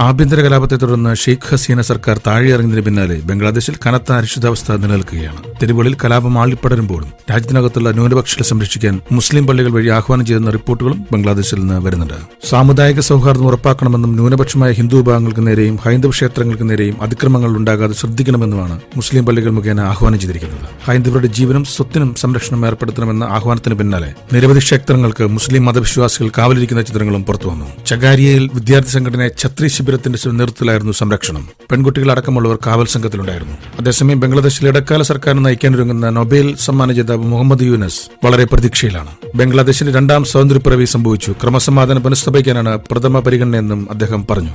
ആഭ്യന്തര കലാപത്തെ തുടർന്ന് ഷെയ്ഖ് ഹസീന സർക്കാർ താഴെയിറങ്ങിയതിന് പിന്നാലെ ബംഗ്ലാദേശിൽ കനത്ത അരിശുതാവസ്ഥ നിലനിൽക്കുകയാണ്. തെരുവുകളിൽ കലാപം ആളിപ്പടരുമ്പോഴും രാജ്യത്തിനകത്തുള്ള ന്യൂനപക്ഷങ്ങളെ സംരക്ഷിക്കാൻ മുസ്ലിം പള്ളികൾ വഴി ആഹ്വാനം ചെയ്യുന്ന റിപ്പോർട്ടുകളും ബംഗ്ലാദേശിൽ നിന്ന് വരുന്നുണ്ട്. സാമുദായിക സൗഹാർദ്ദം ഉറപ്പാക്കണമെന്നും ന്യൂനപക്ഷമായ ഹിന്ദു വിഭാഗങ്ങൾക്ക് നേരെയും ഹൈന്ദവ ക്ഷേത്രങ്ങൾക്ക് നേരെയും അതിക്രമങ്ങൾ ഉണ്ടാകാതെ ശ്രദ്ധിക്കണമെന്നുമാണ് മുസ്ലിം പള്ളികൾ മുഖേന ആഹ്വാനം ചെയ്തിരിക്കുന്നത്. ഹൈന്ദവരുടെ ജീവനും സ്വത്തിനും സംരക്ഷണം ഏർപ്പെടുത്തണമെന്ന ആഹ്വാനത്തിന് പിന്നാലെ നിരവധി ക്ഷേത്രങ്ങൾക്ക് മുസ്ലിം മതവിശ്വാസികൾ കാവലിരിക്കുന്ന ചിത്രങ്ങളും പുറത്തുവന്നു. ചകാരിയയിൽ വിദ്യാർത്ഥി സംഘടന ഛത്രി ശിബിരത്തിന്റെ നേതൃത്വത്തിലായിരുന്നു സംരക്ഷണം. പെൺകുട്ടികളടക്കമുള്ളവർ കാവൽ സംഘത്തിലുണ്ടായിരുന്നു. അതേസമയം ബംഗ്ലാദേശിൽ ഇടക്കാല സർക്കാരിനെ നയിക്കാനൊരുങ്ങുന്ന നൊബേൽ സമ്മാന ജേതാവ് മുഹമ്മദ് യൂനസ് വളരെ പ്രതീക്ഷയിലാണ്. ബംഗ്ലാദേശിന് രണ്ടാം സ്വാതന്ത്ര്യപ്പിറവി സംഭവിച്ചു. ക്രമസമാധാനം പുനഃസ്ഥാപിക്കാനാണ് പ്രഥമ പരിഗണനയെന്നും അദ്ദേഹം പറഞ്ഞു.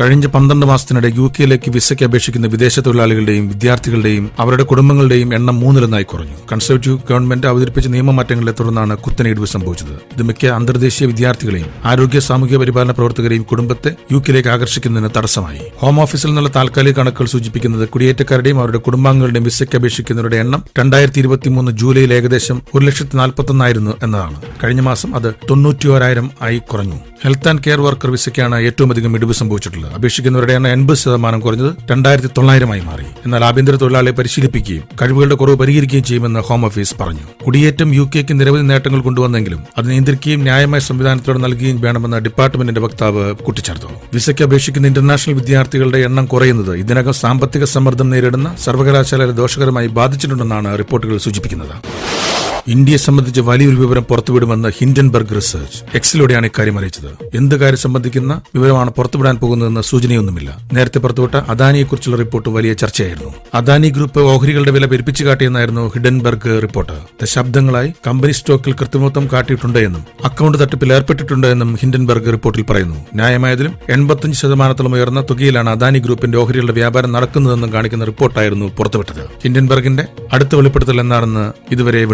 കഴിഞ്ഞ പന്ത്രണ്ട് മാസത്തിനിടെ യു കെയിലേക്ക് വിസയ്ക്ക് അപേക്ഷിക്കുന്ന വിദേശ തൊഴിലാളികളുടെയും വിദ്യാർത്ഥികളുടെയും അവരുടെ കുടുംബങ്ങളുടെയും എണ്ണം മൂന്നിലൊന്നായി കുറഞ്ഞു. കൺസർവേറ്റീവ് ഗവൺമെന്റ് അവതരിപ്പിച്ച നിയമമാറ്റങ്ങളെ തുടർന്നാണ് കുത്തനെ ഇടിവ് സംഭവിച്ചത്. ഇത് മിക്ക അന്തർദേശീയ വിദ്യാർത്ഥികളെയും ആരോഗ്യ സാമൂഹിക പരിപാലന പ്രവർത്തകരെയും കുടുംബത്തെ യു കെയിലേക്ക് ആകർഷിക്കുന്നതിന് തടസ്സമായി. ഹോം ഓഫീസിൽ നിന്നുള്ള താൽക്കാലിക കണക്കുകൾ സൂചിപ്പിക്കുന്നത് കുടിയേറ്റക്കാരുടെയും അവരുടെ കുടുംബാംഗങ്ങളുടെയും വിസയ്ക്ക് അപേക്ഷിക്കുന്നവരുടെ എണ്ണം രണ്ടായിരത്തി ഇരുപത്തി മൂന്ന് ജൂലൈയിൽ ഏകദേശം ഒരു ലക്ഷത്തി നാൽപ്പത്തൊന്നായിരുന്നു എന്നതാണ്. കഴിഞ്ഞ മാസം അത് തൊണ്ണൂറ്റിയോരായിരം ആയി കുറഞ്ഞു. ഹെൽത്ത് ആൻഡ് കെയർ വർക്കർ വിസയ്ക്കാണ് ഏറ്റവും അധികം ഇടിവ് സംഭവിച്ചിട്ടുള്ളത്. അപേക്ഷിക്കുന്നവരുടെ എണ്ണം എൺപത് ശതമാനം കുറഞ്ഞത് രണ്ടായിരത്തി തൊള്ളായിരമായി മാറി. എന്നാൽ ആഭ്യന്തര തൊഴിലാളിയെ പരിശീലിപ്പിക്കുകയും കഴിവുകളുടെ കുറവ് പരിഹരിക്കുകയും ചെയ്യുമെന്ന് ഹോം ഓഫീസ് പറഞ്ഞു. കുടിയേറ്റം യു കെക്ക് നിരവധി നേട്ടങ്ങൾ കൊണ്ടുവന്നെങ്കിലും അത് നിയന്ത്രിക്കുകയും ന്യായമായ സംവിധാനത്തോടെ നൽകുകയും വേണമെന്ന് ഡിപ്പാർട്ട്മെന്റിന്റെ വക്താവ് കൂട്ടിച്ചേർത്തു. വിസയ്ക്ക് അപേക്ഷിക്കുന്ന ഇന്റർനാഷണൽ വിദ്യാർത്ഥികളുടെ എണ്ണം കുറയുന്നത് ഇതിനകം സാമ്പത്തിക സമ്മർദ്ദം നേരിടുന്ന സർവകലാശാലയെ ദോഷകരമായി ബാധിച്ചിട്ടുണ്ടെന്നാണ് റിപ്പോർട്ടുകൾ സൂചിപ്പിക്കുന്നത്. ഇന്ത്യയെ സംബന്ധിച്ച് വലിയൊരു വിവരം പുറത്തുവിടുമെന്ന് ഹിൻഡൻബർഗ് റിസർച്ച്. എക്സിലൂടെയാണ് ഇക്കാര്യം അറിയിച്ചത്. എന്ത് കാര്യം സംബന്ധിക്കുന്ന വിവരമാണ് പുറത്തുവിടാൻ പോകുന്നതെന്ന് സൂചനയൊന്നുമില്ല. നേരത്തെ പുറത്തുവിട്ട അദാനിയെക്കുറിച്ചുള്ള റിപ്പോർട്ട് വലിയ ചർച്ചയായിരുന്നു. അദാനി ഗ്രൂപ്പ് ഓഹരികളുടെ വില പെരുപ്പിച്ചു കാട്ടിയെന്നായിരുന്നു ഹിഡൻബർഗ് റിപ്പോർട്ട്. ദശാബ്ദങ്ങളായി കമ്പനി സ്റ്റോക്കിൽ കൃത്രിമത്വം കാട്ടിയിട്ടുണ്ട് എന്നും അക്കൗണ്ട് തട്ടിപ്പിൽ ഏർപ്പെട്ടിട്ടുണ്ട് എന്നും ഹിൻഡൻബർഗ് റിപ്പോർട്ടിൽ പറയുന്നു. ന്യായമായതിലും എൺപത്തഞ്ച് ശതമാനത്തോളം ഉയർന്ന തുകയിലാണ് അദാനി ഗ്രൂപ്പിന്റെ ഓഹരികളുടെ വ്യാപാരം നടക്കുന്നതെന്നും കാണിക്കുന്ന റിപ്പോർട്ടായിരുന്നു പുറത്തുവിട്ടത്. ഹിൻഡൻബർഗിന്റെ അടുത്ത വെളിപ്പെടുത്തൽ എന്നാണെന്ന് ഇതുവരെ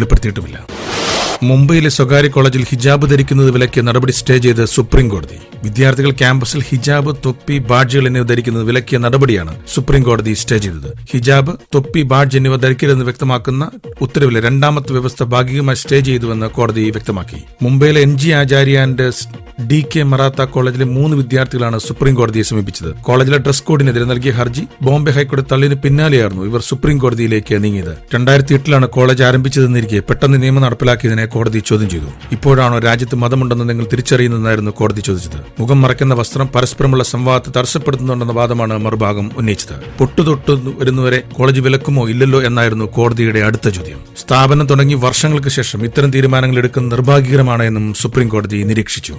വെളിപ്പെടുത്തിയിട്ടില്ല മുംബൈയിലെ സ്വകാര്യ കോളേജിൽ ഹിജാബ് ധരിക്കുന്നത് വിലക്കിയ നടപടി സ്റ്റേ ചെയ്ത് സുപ്രീം കോടതി വിദ്യാർത്ഥികൾ ക്യാമ്പസിൽ ഹിജാബ് തൊപ്പി ബാഡ്ജുകൾ എന്നിവ ധരിക്കുന്നത് വിലക്കിയ നടപടിയാണ് സുപ്രീം കോടതി സ്റ്റേ ചെയ്തത്. ഹിജാബ് തൊപ്പി ബാഡ്ജ് എന്നിവ ധരിക്കരുതെന്ന് വ്യക്തമാക്കുന്ന ഉത്തരവിലെ രണ്ടാമത്തെ വ്യവസ്ഥ ഭാഗികമായി സ്റ്റേ ചെയ്തുവെന്ന് കോടതി വ്യക്തമാക്കി. മുംബൈയിലെ N G Acharya and D K Marathe കോളേജിലെ മൂന്ന് വിദ്യാർത്ഥികളാണ് സുപ്രീം കോടതിയെ സമീപിച്ചത്. കോളേജിലെ ഡ്രസ് കോഡിനെതിരെ നൽകിയ ഹർജി ബോംബെ ഹൈക്കോടതി തള്ളിന് പിന്നാലെയായിരുന്നു ഇവർ സുപ്രീം കോടതിയിലേക്ക് നീങ്ങിയത്. രണ്ടായിരത്തി എട്ടിലാണ് കോളേജ് ആരംഭിച്ചതെന്നിരിക്കെ പെട്ടെന്ന് നിയമം നടപ്പിലാക്കിയതിനെ കോടതി ചോദ്യം ചെയ്തു. ഇപ്പോഴാണോ രാജ്യത്ത് മതമുണ്ടെന്ന് നിങ്ങൾ തിരിച്ചറിയുന്നതെന്നായിരുന്നു കോടതി ചോദിച്ചത്. മുഖം മറയ്ക്കുന്ന വസ്ത്രം പരസ്പരമുള്ള സംവാദത്തെ തടസ്സപ്പെടുത്തുന്നുണ്ടെന്ന വാദമാണ് മറുഭാഗം ഉന്നയിച്ചത്. പൊട്ടുതൊട്ട് വരുന്നവരെ കോളേജ് വിലക്കുമോ ഇല്ലല്ലോ എന്നായിരുന്നു കോടതിയുടെ അടുത്ത ചോദ്യം. സ്ഥാപനം തുടങ്ങി വർഷങ്ങൾക്ക് ശേഷം ഇത്തരം തീരുമാനങ്ങൾ എടുക്കുന്നത് നിർഭാഗ്യകരമാണ് എന്നും സുപ്രീം കോടതി നിരീക്ഷിച്ചു.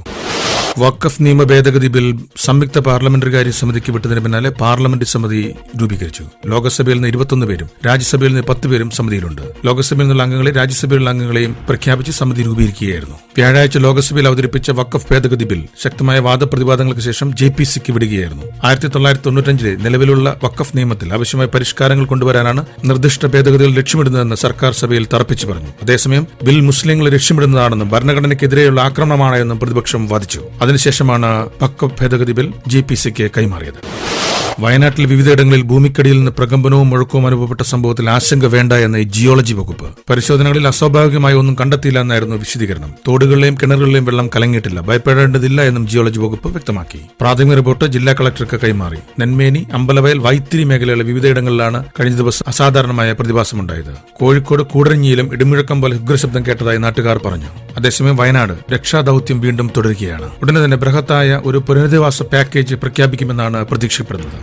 വഖഫ് നിയമ ഭേദഗതി ബിൽ സംയുക്ത പാർലമെന്ററി കാര്യ സമിതിക്ക് വിട്ടതിന് പിന്നാലെ പാർലമെന്റ് സമിതി രൂപീകരിച്ചു. ലോക്സഭയിൽ നിന്ന് ഇരുപത്തൊന്ന് പേരും രാജ്യസഭയിൽ നിന്ന് പത്ത് പേരും സമിതിയിലുണ്ട്. ലോക്സഭയിൽ നിന്നുള്ള അംഗങ്ങളെ രാജ്യസഭയിലുള്ള അംഗങ്ങളെയും പ്രഖ്യാപിച്ച് സമിതി രൂപീകരിക്കുകയായിരുന്നു. വ്യാഴാഴ്ച ലോക്സഭയിൽ അവതരിപ്പിച്ച വഖഫ് ഭേദഗതി ബിൽ ശക്തമായ വാദപ്രതിവാദങ്ങൾക്ക് ശേഷം ജെ പി സിക്ക് വിടുകയായിരുന്നു. ആയിരത്തി തൊള്ളായിരത്തി തൊണ്ണൂറ്റഞ്ചിലെ നിലവിലുള്ള വഖഫ് നിയമത്തിൽ ആവശ്യമായ പരിഷ്കാരങ്ങൾ കൊണ്ടുവരാനാണ് നിർദ്ദിഷ്ട ഭേദഗതികൾ ലക്ഷ്യമിടുന്നതെന്ന് സർക്കാർ സഭയിൽ തറപ്പിച്ചു പറഞ്ഞു. അതേസമയം ബിൽ മുസ്ലിങ്ങളെ ലക്ഷ്യമിടുന്നതാണെന്നും ഭരണഘടനയ്ക്കെതിരെയുള്ള ആക്രമണമാണെന്നും പ്രതിപക്ഷം വാദിച്ചു. അതിനുശേഷമാണ് പക്വ ഭേദഗതി ബിൽ ജെ പി സിക്ക് കൈമാറിയത് വയനാട്ടിൽ വിവിധയിടങ്ങളിൽ ഭൂമിക്കടിയിൽ നിന്ന് പ്രകമ്പനവും മുഴക്കവും അനുഭവപ്പെട്ട സംഭവത്തിൽ ആശങ്ക വേണ്ട എന്ന് ജിയോളജി വകുപ്പ് പരിശോധനകളിൽ അസ്വാഭാവികമായ ഒന്നും കണ്ടെത്തിയില്ല എന്നായിരുന്നു വിശദീകരണം. തോടുകളിലെയും കിണറുകളിലെയും വെള്ളം കലങ്ങിയിട്ടില്ല. ഭയപ്പെടേണ്ടതില്ല എന്നും ജിയോളജി വകുപ്പ് വ്യക്തമാക്കി. പ്രാഥമിക റിപ്പോർട്ട് ജില്ലാ കളക്ടർക്ക് കൈമാറി. നെന്മേനി അമ്പലവയൽ വൈത്തിരി മേഖലകളിലെ വിവിധയിടങ്ങളിലാണ് കഴിഞ്ഞ ദിവസം അസാധാരണമായ പ്രതിഭാസമുണ്ടായത്. കോഴിക്കോട് കൂടരഞ്ഞിയിലും ഇടിമുഴക്കം പോലെ ഉഗ്രശബ്ദം കേട്ടതായി നാട്ടുകാർ പറഞ്ഞു. അതേസമയം വയനാട് രക്ഷാദൌത്യം വീണ്ടും തുടരുകയാണ്. ഉടനെ തന്നെ ബൃഹത്തായ ഒരു പുനരധിവാസ പാക്കേജ് പ്രഖ്യാപിക്കുമെന്നാണ് പ്രതീക്ഷിക്കപ്പെടുന്നത്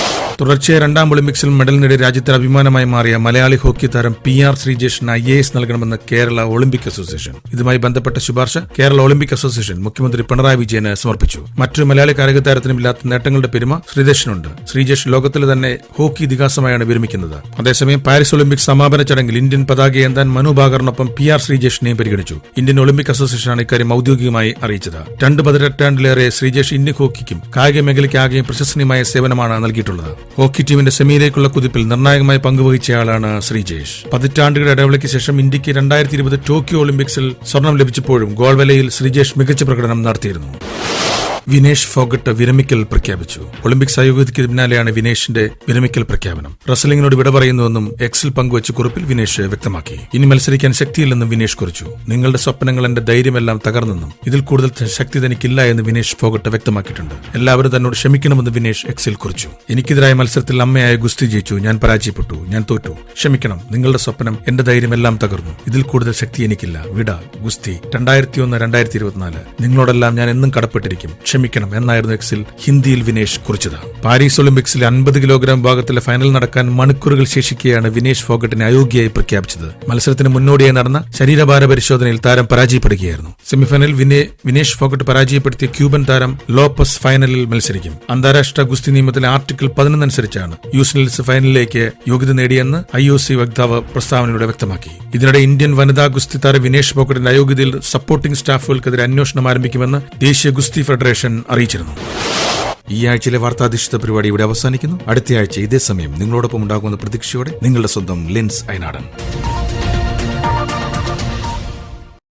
തുടർച്ചയായ രണ്ടാം ഒളിമ്പിക്സിൽ മെഡൽ നേടിയ രാജ്യത്തിന് അഭിമാനമായി മാറിയ മലയാളി ഹോക്കി താരം പി ആർ ശ്രീജേഷിന് ഐ എ എസ് നൽകണമെന്ന് കേരള ഒളിമ്പിക് അസോസിയേഷൻ. ഇതുമായി ബന്ധപ്പെട്ട ശുപാർശ കേരള ഒളിമ്പിക് അസോസിയേഷൻ മുഖ്യമന്ത്രി പിണറായി വിജയന് സമർപ്പിച്ചു. മറ്റൊരു മലയാളി കായിക താരത്തിനും ഇല്ലാത്ത നേട്ടങ്ങളുടെ പെരുമ ശ്രീജേഷിനുണ്ട് ശ്രീജേഷ് ലോകത്തിലെ തന്നെ ഹോക്കി ഇതിഹാസമായാണ് വിരമിക്കുന്നത്. അതേസമയം പാരീസ് ഒളിമ്പിക്സ് സമാപന ചടങ്ങിൽ ഇന്ത്യൻ പതാക ഏന്താൻ മനു ഭാഗറിനൊപ്പം പി ആർ ശ്രീജേഷിനെയും പരിഗണിച്ചു. ഇന്ത്യൻ ഒളിമ്പിക് അസോസിയേഷനാണ് ഇക്കാര്യം ഔദ്യോഗികമായി അറിയിച്ചത്. രണ്ട് പതിനെട്ടാണ്ടിലേറെ ശ്രീജേഷ് ഇന്ത്യൻ ഹോക്കിക്കും കായിക മേഖലയ്ക്കാകെയും പ്രശസ്തനീയമായ സേവനമാണ് നൽകിയിട്ടുള്ളത്. ഹോക്കി ടീമിന്റെ സെമിയിലേക്കുള്ള കുതിപ്പിൽ നിർണായകമായി പങ്കുവഹിച്ചയാളാണ് ശ്രീജേഷ്. പതിറ്റാണ്ടുകളുടെ ഇടവേളയ്ക്ക് ശേഷം ഇന്ത്യയ്ക്ക് രണ്ടായിരത്തി ഇരുപത് ടോക്കിയോ ഒളിമ്പിക്സിൽ സ്വർണം ലഭിച്ചപ്പോഴും ഗോൾവലയിൽ ശ്രീജേഷ് മികച്ച പ്രകടനം നടത്തിയിരുന്നു. വിനേഷ് ഫോഗട്ട് വിരമിക്കൽ പ്രഖ്യാപിച്ചു. ഒളിമ്പിക്സ് അയോഗ്യതയ്ക്ക് പിന്നാലെയാണ് വിനേഷിന്റെ വിരമിക്കൽ പ്രഖ്യാപനം. റസലിംഗിനോട് വിട പറയുന്നുവെന്നും എക്സിൽ പങ്കുവച്ച കുറിപ്പിൽ വിനേഷ് വ്യക്തമാക്കി. ഇനി മത്സരിക്കാൻ ശക്തിയില്ലെന്നും വിനേഷ് കുറിച്ചു. നിങ്ങളുടെ സ്വപ്നങ്ങൾ എന്റെ ധൈര്യമെല്ലാം തകർന്നെന്നും ഇതിൽ കൂടുതൽ ശക്തി തനിക്കില്ല എന്ന് വിനേഷ് ഫോഗട്ട് വ്യക്തമാക്കിയിട്ടുണ്ട്. എല്ലാവരും തന്നോട് ക്ഷമിക്കണമെന്ന് വിനേഷ് എക്സിൽ കുറിച്ചു. എനിക്കെതിരായ മത്സരത്തിൽ അമ്മയായ ഗുസ്തി ജയിച്ചു. ഞാൻ പരാജയപ്പെട്ടു. ഞാൻ തോറ്റു. ക്ഷമിക്കണം. നിങ്ങളുടെ സ്വപ്നം എന്റെ ധൈര്യമെല്ലാം തകർന്നു. ഇതിൽ കൂടുതൽ ശക്തി എനിക്കില്ല. വിട ഗുസ്തി രണ്ടായിരത്തി ഒന്ന് രണ്ടായിരത്തി ഇരുപത്തിനാല് നിങ്ങളോടെല്ലാം ഞാൻ എന്നും കടപ്പെട്ടിരിക്കും. ക്ഷമിക്കണം എന്നായിരുന്നു എക്സിൽ ഹിന്ദിയിൽ വിനേഷ് കുറിച്ചത്. പാരീസ് ഒളിമ്പിക്സിലെ അൻപത് കിലോഗ്രാം വിഭാഗത്തിലെ ഫൈനൽ നടക്കാൻ മണിക്കൂറുകൾ ശേഷിക്കെയാണ് വിനേഷ് ഫോഗട്ടിനെ അയോഗ്യയായി പ്രഖ്യാപിച്ചത്. മത്സരത്തിന് മുന്നോടിയായി നടന്ന ശരീരഭാര പരിശോധനയിൽ താരം പരാജയപ്പെടുകയായിരുന്നു. സെമിഫൈനലിൽ വിനേ വിനേഷ് ഫോഗട്ട് പരാജയപ്പെടുത്തിയ ക്യൂബൻ താരം ലോപ്പസ് ഫൈനലിൽ മത്സരിക്കും. അന്താരാഷ്ട്ര ഗുസ്തി നിയമത്തിലെ ആർട്ടിക്കിൾ പതിനൊന്ന് അനുസരിച്ചാണ് യൂസിനൽസ് ഫൈനലിലേക്ക് യോഗ്യത നേടിയെന്ന് ഐ ഒ സി വക്താവ് പ്രസ്താവനയിലൂടെ വ്യക്തമാക്കി. ഇതിനിടെ ഇന്ത്യൻ വനിതാ ഗുസ്തി താരം വിനേഷ് ഫോഗട്ടിന്റെ അയോഗ്യതയിൽ സപ്പോർട്ടിംഗ് സ്റ്റാഫുകൾക്കെതിരെ അന്വേഷണം ആരംഭിക്കുമെന്ന് ദേശീയ ഗുസ്തി ഫെഡറേഷൻ അറിയിച്ചിരുന്നു. ഈ ആഴ്ചയിലെ വാർത്താധിഷ്ഠിത പരിപാടി ഇവിടെ അവസാനിക്കുന്നു. അടുത്തയാഴ്ച ഇതേ സമയം നിങ്ങളോടൊപ്പം ഉണ്ടാകുമെന്ന പ്രതീക്ഷയോടെ നിങ്ങളുടെ സ്വന്തം ലിൻസ് അയനാടൻ.